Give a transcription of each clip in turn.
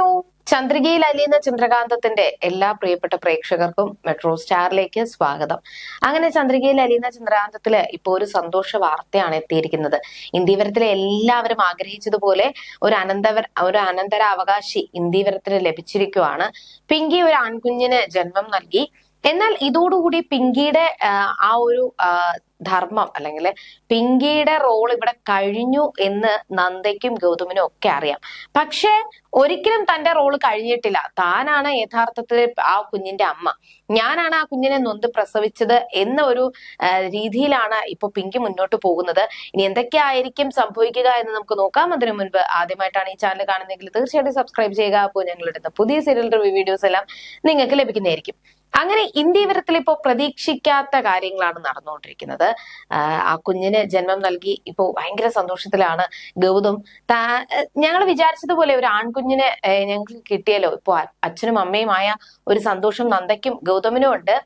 Hello ചന്ദ്രികയിൽ അലിയുന്ന ചന്ദ്രകാന്തത്തിന്റെ എല്ലാ പ്രിയപ്പെട്ട പ്രേക്ഷകർക്കും മെട്രോ സ്റ്റാറിലേക്ക് സ്വാഗതം. അങ്ങനെ ചന്ദ്രികയിൽ അലിയുന്ന ചന്ദ്രകാന്തത്തിൽ ഇപ്പോൾ ഒരു സന്തോഷ വാർത്തയാണ് എത്തിയിരിക്കുന്നത്. ഇന്ത്യവരത്തിലെ എല്ലാവരും ആഗ്രഹിച്ചതുപോലെ ഒരു അനന്തവർ ഒരു അനന്തര അവകാശി ഇന്ത്യവരത്തിന് ലഭിച്ചിരിക്കുവാണ്. പിങ്കി ഒരു ആൺകുഞ്ഞിന് ജന്മം നൽകി. എന്നാൽ ഇതോടുകൂടി പിങ്കിയുടെ ആ, ഒരു ധർമ്മം അല്ലെങ്കിൽ പിങ്കിയുടെ റോൾ ഇവിടെ കഴിഞ്ഞു എന്ന് നന്ദയ്ക്കും ഗൗതമിനും ഒക്കെ അറിയാം. പക്ഷെ ഒരിക്കലും തന്റെ റോൾ കഴിഞ്ഞിട്ടില്ല. താനാണ് യഥാർത്ഥത്തിൽ ആ കുഞ്ഞിന്റെ അമ്മ. ഞാനാണ് ആ കുഞ്ഞിനെ നൊന്ത് പ്രസവിച്ചത് എന്ന ഒരു രീതിയിലാണ് ഇപ്പൊ പിങ്കി മുന്നോട്ട് പോകുന്നത്. ഇനി എന്തൊക്കെയായിരിക്കും സംഭവിക്കുക എന്ന് നമുക്ക് നോക്കാം. അതിനു മുൻപ് ആദ്യമായിട്ടാണ് ഈ ചാനൽ കാണുന്നതെങ്കിൽ തീർച്ചയായിട്ടും സബ്സ്ക്രൈബ് ചെയ്യുക. അപ്പോൾ ഞങ്ങളിടുന്ന പുതിയ സീരിയൽ റിവ്യൂ വീഡിയോസ് എല്ലാം നിങ്ങൾക്ക് ലഭിക്കുന്നതായിരിക്കും. അങ്ങനെ ഇന്ത്യ വിവരത്തിൽ ഇപ്പോൾ പ്രതീക്ഷിക്കാത്ത കാര്യങ്ങളാണ് നടന്നുകൊണ്ടിരിക്കുന്നത്. ആ കുഞ്ഞിന് ജന്മം നൽകി ഇപ്പോൾ ഭയങ്കര സന്തോഷത്തിലാണ് ഗൗതം. താ ഞങ്ങൾ വിചാരിച്ചതുപോലെ ഒരു ആൺകുഞ്ഞിനെ ഞങ്ങൾക്ക് കിട്ടിയല്ലോ. ഇപ്പോൾ അച്ഛനും അമ്മയുമായ ഒരു സന്തോഷം നന്ദയ്ക്കും ഗൗതമിനും ഉണ്ട്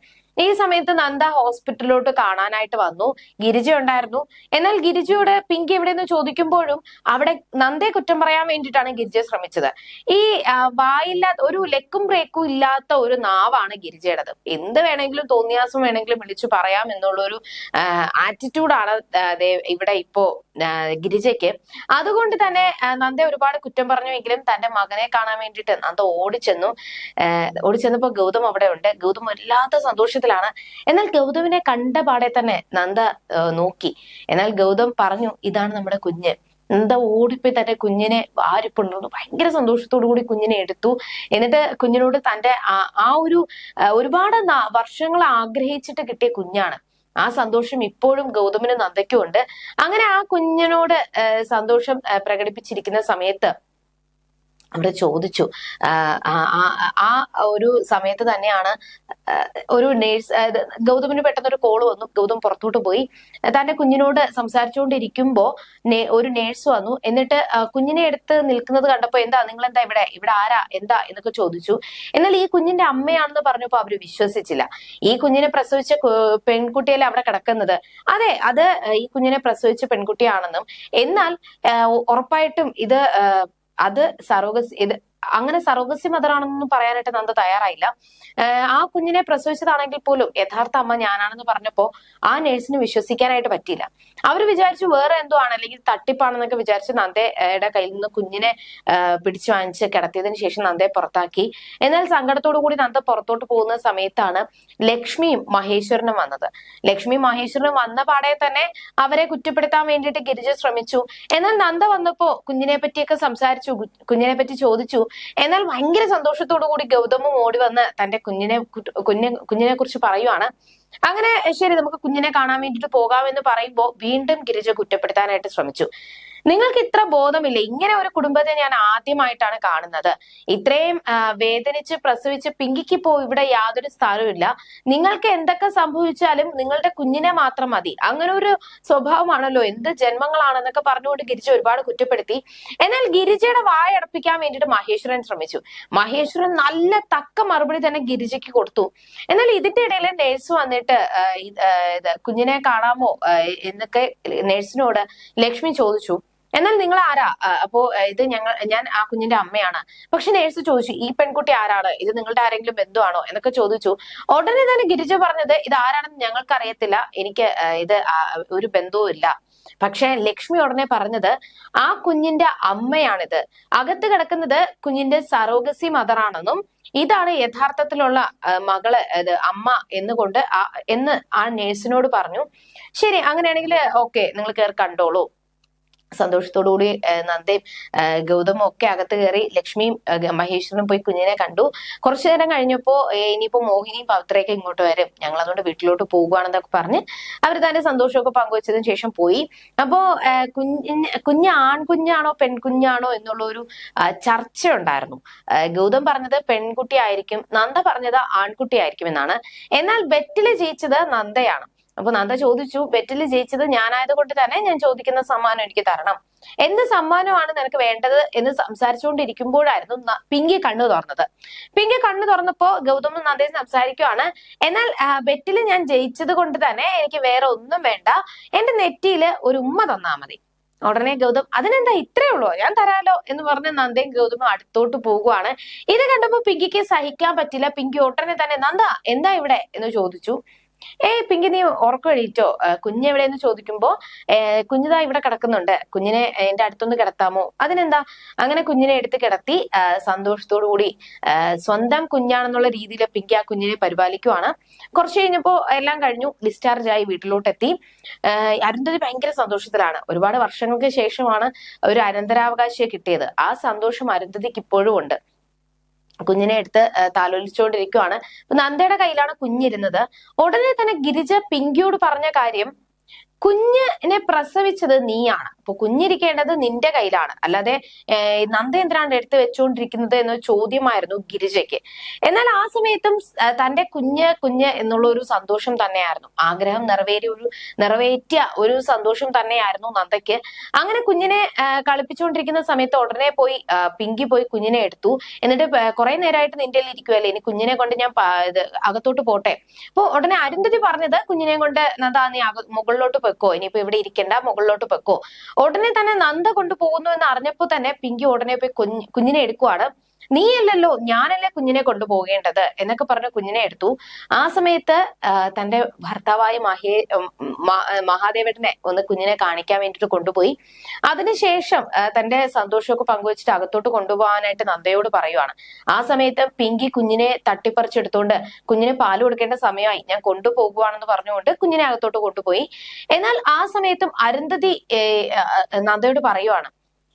ഈ സമയത്ത് നന്ദ ഹോസ്പിറ്റലിലോട്ട് കാണാനായിട്ട് വന്നു. ഗിരിജ ഉണ്ടായിരുന്നു. എന്നാൽ ഗിരിജയോട് പിങ്കി എവിടെയെന്ന് ചോദിക്കുമ്പോഴും അവിടെ നന്ദയെ കുറ്റം പറയാൻ വേണ്ടിയിട്ടാണ് ഗിരിജ ശ്രമിച്ചത്. ഈ വായില്ലാത്ത ഒരു ലെക്കും ബ്രേക്കും ഇല്ലാത്ത ഒരു നാവാണ് ഗിരിജയുടേത്. എന്ത് വേണമെങ്കിലും തോന്നിയാസം വേണമെങ്കിലും വിളിച്ചു പറയാം എന്നുള്ള ഒരു ആറ്റിറ്റ്യൂഡാണ് ഇവിടെ ഇപ്പോ ഗിരിജയ്ക്ക്. അതുകൊണ്ട് തന്നെ നന്ദ ഒരുപാട് കുറ്റം പറഞ്ഞുവെങ്കിലും തന്റെ മകനെ കാണാൻ വേണ്ടിയിട്ട് നന്ദ ഓടിച്ചെന്നു. ഓടിച്ചെന്നപ്പോ ഗൗതം അവിടെ ഉണ്ട്. ഗൗതം വല്ലാത്ത സന്തോഷത്തിലാണ്. എന്നാൽ ഗൗതമിനെ കണ്ട പാടെ തന്നെ നന്ദ നോക്കി. എന്നാൽ ഗൗതം പറഞ്ഞു ഇതാണ് നമ്മുടെ കുഞ്ഞ്. നന്ദ ഓടിപ്പോയി തന്റെ കുഞ്ഞിനെ വാരിപ്പുണ്ടു ഭയങ്കര സന്തോഷത്തോടു കൂടി കുഞ്ഞിനെ എടുത്തു. എന്നിട്ട് കുഞ്ഞിനോട് തന്റെ ആ ഒരു ഒരുപാട് വർഷങ്ങൾ ആഗ്രഹിച്ചിട്ട് കിട്ടിയ കുഞ്ഞാണ്. ആ സന്തോഷം ഇപ്പോഴും ഗൗതമനും നന്ദയ്ക്കും ഉണ്ട്. അങ്ങനെ ആ കുഞ്ഞിനോട് സന്തോഷം പ്രകടിപ്പിച്ചിരിക്കുന്ന സമയത്ത് അവിടെ ചോദിച്ചു. ആ, ഒരു സമയത്ത് തന്നെയാണ് ഒരു നേഴ്സ് ഗൗതമിന് പെട്ടെന്ന് ഒരു കോൾ വന്നു. ഗൗതം പുറത്തോട്ട് പോയി. തന്റെ കുഞ്ഞിനോട് സംസാരിച്ചുകൊണ്ടിരിക്കുമ്പോ ഒരു നേഴ്സ് വന്നു. എന്നിട്ട് കുഞ്ഞിനെ എടുത്ത് നിൽക്കുന്നത് കണ്ടപ്പോ എന്താ നിങ്ങൾ എന്താ ഇവിടെ? ഇവിടെ ആരാ? എന്താ? എന്നൊക്കെ ചോദിച്ചു. എന്നാൽ ഈ കുഞ്ഞിന്റെ അമ്മയാണെന്ന് പറഞ്ഞപ്പോ അവർ വിശ്വസിച്ചില്ല. ഈ കുഞ്ഞിനെ പ്രസവിച്ച പെൺകുട്ടിയല്ലേ അവിടെ കിടക്കുന്നത്? അതെ അത് ഈ കുഞ്ഞിനെ പ്രസവിച്ച പെൺകുട്ടിയാണെന്നും എന്നാൽ ഉറപ്പായിട്ടും ഇത് അത് സറോഗസ് ഇത് അങ്ങനെ സറോഗസി മദറാണെന്നൊന്നും പറയാനായിട്ട് നന്ദ തയ്യാറായില്ല. ആ കുഞ്ഞിനെ പ്രസവിച്ചതാണെങ്കിൽ പോലും യഥാർത്ഥ അമ്മ ഞാനാണെന്ന് പറഞ്ഞപ്പോ ആ നേഴ്സിന് വിശ്വസിക്കാനായിട്ട് പറ്റിയില്ല. അവർ വിചാരിച്ചു വേറെ എന്തോ ആണ് അല്ലെങ്കിൽ തട്ടിപ്പാണെന്നൊക്കെ വിചാരിച്ച് നന്ദയുടെ കയ്യിൽ നിന്ന് കുഞ്ഞിനെ പിടിച്ചു വാങ്ങിച്ച് കിടത്തിയതിനു ശേഷം നന്ദയെ പുറത്താക്കി. എന്നാൽ സങ്കടത്തോടു കൂടി നന്ദ പുറത്തോട്ട് പോകുന്ന സമയത്താണ് ലക്ഷ്മിയും മഹേശ്വരനും വന്നത്. ലക്ഷ്മി മഹേശ്വരനും വന്ന പാടെ തന്നെ അവരെ കുറ്റപ്പെടുത്താൻ വേണ്ടിയിട്ട് ഗിരിജ ശ്രമിച്ചു. എന്നാൽ നന്ദ വന്നപ്പോ കുഞ്ഞിനെ പറ്റിയൊക്കെ സംസാരിച്ചു കുഞ്ഞിനെ പറ്റി ചോദിച്ചു എന്നാൽ ഭയങ്കര സന്തോഷത്തോടു കൂടി ഗൗതമും ഓടി വന്ന് തന്റെ കുഞ്ഞിനെ കുഞ്ഞിനെ കുഞ്ഞിനെ കുറിച്ച് പറയുവാണ്. അങ്ങനെ ശരി നമുക്ക് കുഞ്ഞിനെ കാണാൻ വേണ്ടിയിട്ട് പോകാമെന്ന് പറയുമ്പോൾ വീണ്ടും ഗിരിജ കുറ്റപ്പെടുത്താനായിട്ട് ശ്രമിച്ചു. നിങ്ങൾക്ക് ഇത്ര ബോധമില്ല? ഇങ്ങനെ ഒരു കുടുംബത്തെ ഞാൻ ആദ്യമായിട്ടാണ് കാണുന്നത്. ഇത്രയും വേദനിച്ച് പ്രസവിച്ച് പിങ്കിക്ക് പോ ഇവിടെ യാതൊരു സ്ഥാനവുമില്ല നിങ്ങൾക്ക് എന്തൊക്കെ സംഭവിച്ചാലും നിങ്ങളുടെ കുഞ്ഞിനെ മാത്രം മതി. അങ്ങനെ ഒരു സ്വഭാവമാണല്ലോ. എന്ത് ജന്മങ്ങളാണെന്നൊക്കെ പറഞ്ഞുകൊണ്ട് ഗിരിജ ഒരുപാട് കുറ്റപ്പെടുത്തി. എന്നാൽ ഗിരിജയുടെ വായ അടപ്പിക്കാൻ വേണ്ടിയിട്ട് മഹേശ്വരൻ ശ്രമിച്ചു. മഹേശ്വരൻ നല്ല തക്ക മറുപടി തന്നെ ഗിരിജയ്ക്ക് കൊടുത്തു. എന്നാൽ ഇതിന്റെ ഇടയിൽ നേഴ്സ് വന്നിട്ട് കുഞ്ഞിനെ കാണാമോ എന്നൊക്കെ നേഴ്സിനോട് ലക്ഷ്മി ചോദിച്ചു. എന്നാൽ നിങ്ങൾ ആരാ? അപ്പോ ഇത് ഞങ്ങൾ ഞാൻ ആ കുഞ്ഞിന്റെ അമ്മയാണ്. പക്ഷെ നേഴ്സ് ചോദിച്ചു ഈ പെൺകുട്ടി ആരാണ്? ഇത് നിങ്ങളുടെ ആരെങ്കിലും ബന്ധുവാണോ? എന്നൊക്കെ ചോദിച്ചു. ഉടനെ തന്നെ ഗിരിജ പറഞ്ഞത് ഇത് ആരാണെന്ന് ഞങ്ങൾക്ക് അറിയത്തില്ല എനിക്ക് ഇത് ഒരു ബന്ധവും ഇല്ല. പക്ഷെ ലക്ഷ്മി ഉടനെ പറഞ്ഞത് ആ കുഞ്ഞിന്റെ അമ്മയാണിത്. അകത്ത് കിടക്കുന്നത് കുഞ്ഞിന്റെ സറോഗസി മദറാണെന്നും ഇതാണ് യഥാർത്ഥത്തിലുള്ള മകൾ അമ്മ എന്നുകൊണ്ട് എന്ന് ആ നേഴ്സിനോട് പറഞ്ഞു. ശരി അങ്ങനെയാണെങ്കിൽ ഓക്കെ നിങ്ങൾ കയറി കണ്ടോളൂ. സന്തോഷത്തോടുകൂടി നന്ദയും ഗൗതമും ഒക്കെ അകത്ത് കയറി ലക്ഷ്മിയും മഹേശ്വരനും പോയി കുഞ്ഞിനെ കണ്ടു. കുറച്ചു നേരം കഴിഞ്ഞപ്പോ ഇനിയിപ്പോ മോഹിനിയും പവിത്രയൊക്കെ ഇങ്ങോട്ട് വരും. ഞങ്ങൾ അതുകൊണ്ട് വീട്ടിലോട്ട് പോകുകയാണെന്നൊക്കെ പറഞ്ഞ് അവർ തന്നെ സന്തോഷമൊക്കെ പങ്കുവച്ചതിന് ശേഷം പോയി. അപ്പോ കുഞ്ഞ് കുഞ്ഞ് ആൺകുഞ്ഞാണോ പെൺകുഞ്ഞാണോ എന്നുള്ള ഒരു ചർച്ച ഉണ്ടായിരുന്നു ഗൗതം പറഞ്ഞത് പെൺകുട്ടി ആയിരിക്കും നന്ദ പറഞ്ഞത് ആൺകുട്ടി ആയിരിക്കും എന്നാണ്. എന്നാൽ ബെറ്റിൽ ജയിച്ചത് നന്ദയാണ്. അപ്പൊ നന്ദ ചോദിച്ചു ബെറ്റിൽ ജയിച്ചത് ഞാനായത് കൊണ്ട് തന്നെ ഞാൻ ചോദിക്കുന്ന സമ്മാനം എനിക്ക് തരണം. എന്ത് സമ്മാനമാണ് നിനക്ക് വേണ്ടത്? എന്ന് സംസാരിച്ചുകൊണ്ടിരിക്കുമ്പോഴായിരുന്നു പിങ്കി കണ്ണു തുറന്നത്. പിങ്കി കണ്ണു തുറന്നപ്പോ ഗൗതമ നന്ദയും സംസാരിക്കുവാണ് എന്നാൽ ബെറ്റിൽ ഞാൻ ജയിച്ചത് കൊണ്ട് തന്നെ എനിക്ക് വേറെ ഒന്നും വേണ്ട. എന്റെ നെറ്റിയിൽ ഒരു ഉമ്മ തന്നാ മതി. ഉടനെ ഗൗതം അതിനെന്താ ഇത്രേ ഉള്ളൂ? ഞാൻ തരാലോ? എന്ന് പറഞ്ഞ് നന്ദയും ഗൗതമും അടുത്തോട്ട് പോകുവാണ്. ഇത് കണ്ടപ്പോ പിങ്കിക്ക് സഹിക്കാൻ പറ്റില്ല. പിങ്കി ഉടനെ തന്നെ നന്ദ എന്താ ഇവിടെ? എന്ന് ചോദിച്ചു. ഏയ് പിങ്കി നീ ഉറക്കം എഴുതിറ്റോ കുഞ്ഞ് എവിടെയെന്ന് ചോദിക്കുമ്പോ കുഞ്ഞിതാ ഇവിടെ കിടക്കുന്നുണ്ട്. കുഞ്ഞിനെ എന്റെ അടുത്തൊന്ന് കിടത്താമോ? അതിനെന്താ? അങ്ങനെ കുഞ്ഞിനെ എടുത്ത് കിടത്തി സന്തോഷത്തോടു കൂടി സ്വന്തം കുഞ്ഞാണെന്നുള്ള രീതിയിൽ പിങ്കി ആ കുഞ്ഞിനെ പരിപാലിക്കുവാണ്. കുറച്ച് കഴിഞ്ഞപ്പോ എല്ലാം കഴിഞ്ഞു ഡിസ്ചാർജ് ആയി വീട്ടിലോട്ട് എത്തി അരുന്ധതി ഭയങ്കര സന്തോഷത്തിലാണ്. ഒരുപാട് വർഷങ്ങൾക്ക് ശേഷമാണ് ഒരു അനന്തരാവകാശിയെ കിട്ടിയത്. ആ സന്തോഷം അരുന്ധതിക്ക് ഇപ്പോഴും ഉണ്ട്. കുഞ്ഞിനെ എടുത്ത് താലോലിച്ചുകൊണ്ടിരിക്കുവാണ് അപ്പൊ നന്ദയുടെ കയ്യിലാണ് കുഞ്ഞിരുന്നത്. ഉടനെ തന്നെ ഗിരിജ പിങ്കിയോട് പറഞ്ഞ കാര്യം കുഞ്ഞിനെ പ്രസവിച്ചത് നീയാണ്. അപ്പൊ കുഞ്ഞിരിക്കേണ്ടത് നിന്റെ കയ്യിലാണ്. അല്ലാതെ നന്ദേന്ദ്രാണ് എടുത്തു വെച്ചുകൊണ്ടിരിക്കുന്നത് എന്ന ചോദ്യമായിരുന്നു ഗിരിജയ്ക്ക്. എന്നാൽ ആ സമയത്തും തന്റെ കുഞ്ഞ് കുഞ്ഞ് എന്നുള്ള ഒരു സന്തോഷം തന്നെയായിരുന്നു. ആഗ്രഹം നിറവേറിയ ഒരു നിറവേറ്റിയ ഒരു സന്തോഷം തന്നെയായിരുന്നു നന്ദയ്ക്ക്. അങ്ങനെ കുഞ്ഞിനെ കളിപ്പിച്ചുകൊണ്ടിരിക്കുന്ന സമയത്ത് ഉടനെ പോയി പിങ്കി പോയി കുഞ്ഞിനെ എടുത്തു. എന്നിട്ട് കുറെ നേരമായിട്ട് നിന്റെ ഇരിക്കുവല്ലേ? ഇനി കുഞ്ഞിനെ കൊണ്ട് ഞാൻ അകത്തോട്ട് പോട്ടെ? അപ്പൊ ഉടനെ അരുന്ധതി പറഞ്ഞത് കുഞ്ഞിനെ കൊണ്ട് നന്ദ നീ മുകളിലോട്ട് വെക്കോ ഇനിയിപ്പോ ഇവിടെ ഇരിക്കണ്ട. മുകളിലോട്ട് വെക്കോ ഉടനെ തന്നെ നന്ദ കൊണ്ടുപോകുന്നു എന്ന് അറിഞ്ഞപ്പോൾ തന്നെ പിങ്കി ഉടനെ പോയി കുഞ്ഞിനെ എടുക്കുവാണ്. നീയല്ലല്ലോ ഞാനല്ലേ കുഞ്ഞിനെ കൊണ്ടുപോകേണ്ടത്? എന്നൊക്കെ പറഞ്ഞ് കുഞ്ഞിനെ എടുത്തു. ആ സമയത്ത് തന്റെ ഭർത്താവായ മഹേ മഹാദേവനെ ഒന്ന് കുഞ്ഞിനെ കാണിക്കാൻ വേണ്ടിയിട്ട് കൊണ്ടുപോയി. അതിനുശേഷം തന്റെ സന്തോഷമൊക്കെ പങ്കുവച്ചിട്ട് അകത്തോട്ട് കൊണ്ടുപോകാനായിട്ട് നന്ദയോട് പറയുവാണ്. ആ സമയത്ത് പിങ്കി കുഞ്ഞിനെ തട്ടിപ്പറിച്ചെടുത്തോണ്ട് കുഞ്ഞിന് പാൽ കൊടുക്കേണ്ട സമയമായി. ഞാൻ കൊണ്ടുപോകുവാണെന്ന് പറഞ്ഞുകൊണ്ട് കുഞ്ഞിനെ അകത്തോട്ട് കൊണ്ടുപോയി. എന്നാൽ ആ സമയത്തും അരുന്ധതി നന്ദയോട് പറയുവാണ്.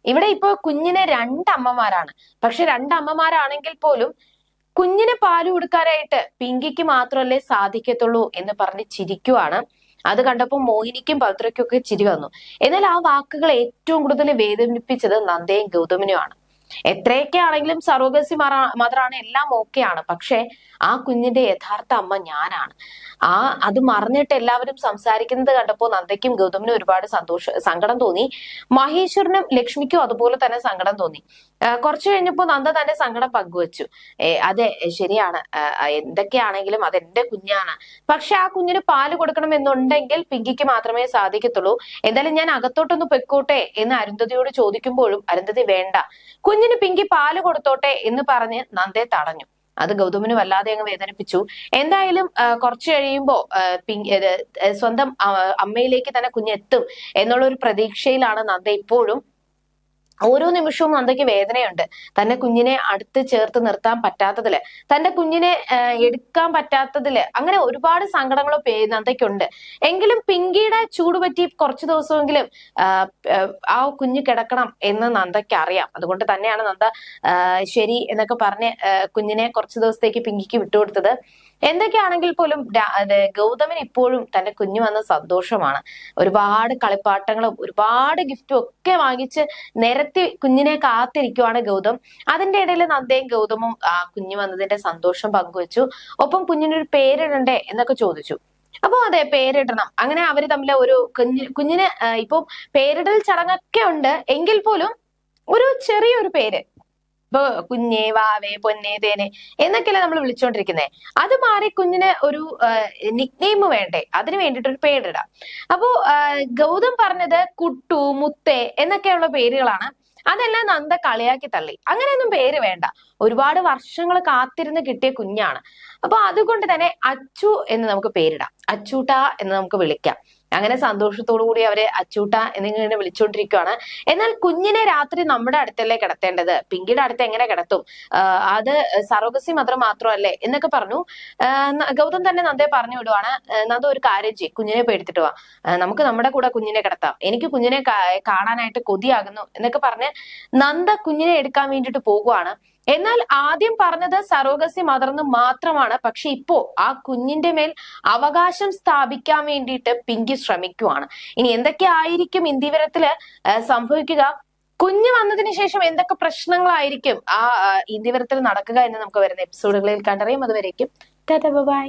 ഇവിടെ ഇപ്പോ കുഞ്ഞിന് രണ്ടമ്മമാരാണ്. പക്ഷെ രണ്ടമ്മമാരാണെങ്കിൽ പോലും കുഞ്ഞിന് പാൽ കൊടുക്കാനായിട്ട് പിങ്കിക്ക് മാത്രമല്ലേ സാധിക്കത്തുള്ളൂ എന്ന് പറഞ്ഞ് ചിരിക്കുവാണ്. അത് കണ്ടപ്പോൾ മോഹിനിക്കും പവിത്രയ്ക്കും ഒക്കെ ചിരി വന്നു. എന്നാൽ ആ വാക്കുകൾ ഏറ്റവും കൂടുതൽ വേദനിപ്പിച്ചത് നന്ദയും ഗൗതമിനുമാണ്. എത്രയൊക്കെ ആണെങ്കിലും സറോഗസി മദറാണ് എല്ലാം ഓക്കെയാണ് പക്ഷെ ആ കുഞ്ഞിന്റെ യഥാർത്ഥ അമ്മ ഞാനാണ്. ആ അത് മറിഞ്ഞിട്ട് എല്ലാവരും സംസാരിക്കുന്നത് കണ്ടപ്പോൾ നന്ദയ്ക്കും ഗൗതമിനും ഒരുപാട് സന്തോഷ സങ്കടം തോന്നി. മഹേശ്വരനും ലക്ഷ്മിക്കും അതുപോലെ തന്നെ സങ്കടം തോന്നി. കുറച്ചു കഴിഞ്ഞപ്പോൾ നന്ദ തന്റെ സങ്കടം പങ്കുവച്ചു. അതെ ശരിയാണ്. എന്തൊക്കെയാണെങ്കിലും അത് എന്റെ കുഞ്ഞാണ്. പക്ഷെ ആ കുഞ്ഞിന് പാൽ കൊടുക്കണം എന്നുണ്ടെങ്കിൽ പിങ്കിക്ക് മാത്രമേ സാധിക്കത്തുള്ളൂ. എന്തായാലും ഞാൻ അകത്തോട്ടൊന്ന് പൊയ്ക്കോട്ടെ എന്ന് അരുന്ധതിയോട് ചോദിക്കുമ്പോഴും അരുന്ധതി വേണ്ട. കുഞ്ഞിന് പിങ്കി പാൽ കൊടുത്തോട്ടെ എന്ന് പറഞ്ഞ് നന്ദയെ തടഞ്ഞു. അത് ഗൗതമിന് വല്ലാതെ അങ്ങ് വേദനിപ്പിച്ചു. എന്തായാലും കുറച്ചു കഴിയുമ്പോ ആ, പിങ്കി ഇത്, ഏ, സ്വന്തം അമ്മയിലേക്ക് തന്നെ കുഞ്ഞെത്തും എന്നുള്ള ഒരു പ്രതീക്ഷയിലാണ് നന്ദ ഇപ്പോഴും. ഓരോ നിമിഷവും നന്ദയ്ക്ക് വേദനയുണ്ട്. തന്റെ കുഞ്ഞിനെ അടുത്ത് ചേർത്ത് നിർത്താൻ പറ്റാത്തതിൽ തന്റെ കുഞ്ഞിനെ എടുക്കാൻ പറ്റാത്തതിൽ അങ്ങനെ ഒരുപാട് സങ്കടങ്ങളോ നന്ദയ്ക്കുണ്ട് എങ്കിലും പിങ്കിയുടെ ചൂട് പറ്റി കുറച്ചു ദിവസമെങ്കിലും ആ കുഞ്ഞ് കിടക്കണം എന്ന് നന്ദയ്ക്ക് അറിയാം. അതുകൊണ്ട് തന്നെയാണ് നന്ദ ശരി എന്നൊക്കെ പറഞ്ഞ് കുഞ്ഞിനെ കുറച്ചു ദിവസത്തേക്ക് പിങ്കിക്ക് വിട്ടുകൊടുത്തത്. എന്തൊക്കെയാണെങ്കിൽ പോലും ഗൗതമൻ ഇപ്പോഴും തന്റെ കുഞ്ഞു വന്ന സന്തോഷമാണ്. ഒരുപാട് കളിപ്പാട്ടങ്ങളും ഒരുപാട് ഗിഫ്റ്റും ഒക്കെ വാങ്ങിച്ച് നിരത്തി കുഞ്ഞിനെ കാത്തിരിക്കുവാണ് ഗൗതം. അതിന്റെ ഇടയിൽ നന്ദയും ഗൗതമും ആ കുഞ്ഞു വന്നതിന്റെ സന്തോഷം പങ്കുവച്ചു. ഒപ്പം കുഞ്ഞിനൊരു പേരിടണ്ടേ എന്നൊക്കെ ചോദിച്ചു. അപ്പൊ അതെ പേരിടണം. അങ്ങനെ അവർ തമ്മിൽ ഒരു കുഞ്ഞു കുഞ്ഞിന് ഇപ്പൊ പേരിടൽ ചടങ്ങൊക്കെ ഉണ്ട്. എങ്കിൽ പോലും ഒരു ചെറിയൊരു പേര് കുഞ്ഞേ വാവേ പൊന്നേ തേനെ എന്നൊക്കെയല്ലേ നമ്മൾ വിളിച്ചോണ്ടിരിക്കുന്നത് അത് മാറി കുഞ്ഞിന് ഒരു നിക്നെയിം വേണ്ടേ? അതിന് വേണ്ടിയിട്ട് ഒരു പേരിടാം അപ്പോ ഗൗതം പറഞ്ഞത് കുട്ടു മുത്തേ എന്നൊക്കെയുള്ള പേരുകളാണ്. അതെല്ലാം നന്ദ കളിയാക്കി തള്ളി. അങ്ങനെയൊന്നും പേര് വേണ്ട. ഒരുപാട് വർഷങ്ങൾ കാത്തിരുന്ന് കിട്ടിയ കുഞ്ഞാണ്. അപ്പൊ അതുകൊണ്ട് തന്നെ അച്ചു എന്ന് നമുക്ക് പേരിടാം. അച്ചൂട്ട എന്ന് നമുക്ക് വിളിക്കാം. അങ്ങനെ സന്തോഷത്തോടു കൂടി അവരെ അച്ചൂട്ട എന്നിങ്ങനെ വിളിച്ചുകൊണ്ടിരിക്കുകയാണ് എന്നാൽ കുഞ്ഞിനെ രാത്രി നമ്മുടെ അടുത്തല്ലേ കിടത്തേണ്ടത്? പിങ്കിയുടെ അടുത്ത് എങ്ങനെ കിടത്തും? അത് സറോഗസി മദർ മാത്രമല്ലേ? എന്നൊക്കെ പറഞ്ഞു. ഗൗതം തന്നെ നന്ദയെ പറഞ്ഞു വിടുവാണ്. നന്ദ ഒരു കാര്യം ചെയ്യും കുഞ്ഞിനെ പേടിത്തിട്ട് വാ. നമുക്ക് നമ്മുടെ കൂടെ കുഞ്ഞിനെ കിടത്താം. എനിക്ക് കുഞ്ഞിനെ കാണാനായിട്ട് കൊതിയാകുന്നു എന്നൊക്കെ പറഞ്ഞ് നന്ദ കുഞ്ഞിനെ എടുക്കാൻ വേണ്ടിയിട്ട് പോകുവാണ്. എന്നാൽ ആദ്യം പറഞ്ഞത് സറോഗസി മദർന്ന് മാത്രമാണ്. പക്ഷെ ഇപ്പോ ആ കുഞ്ഞിന്റെ മേൽ അവകാശം സ്ഥാപിക്കാൻ വേണ്ടിയിട്ട് പിങ്കി ശ്രമിക്കുവാണ്. ഇനി എന്തൊക്കെ ആയിരിക്കും ഇന്ത്യവരത്തിൽ സംഭവിക്കുക? കുഞ്ഞ് വന്നതിന് ശേഷം എന്തൊക്കെ പ്രശ്നങ്ങളായിരിക്കും ആ ഇന്ദിവരത്തിൽ നടക്കുക എന്ന് നമുക്ക് വരുന്ന എപ്പിസോഡുകളിൽ കണ്ടറിയും. അതുവരേക്കും ബൈ.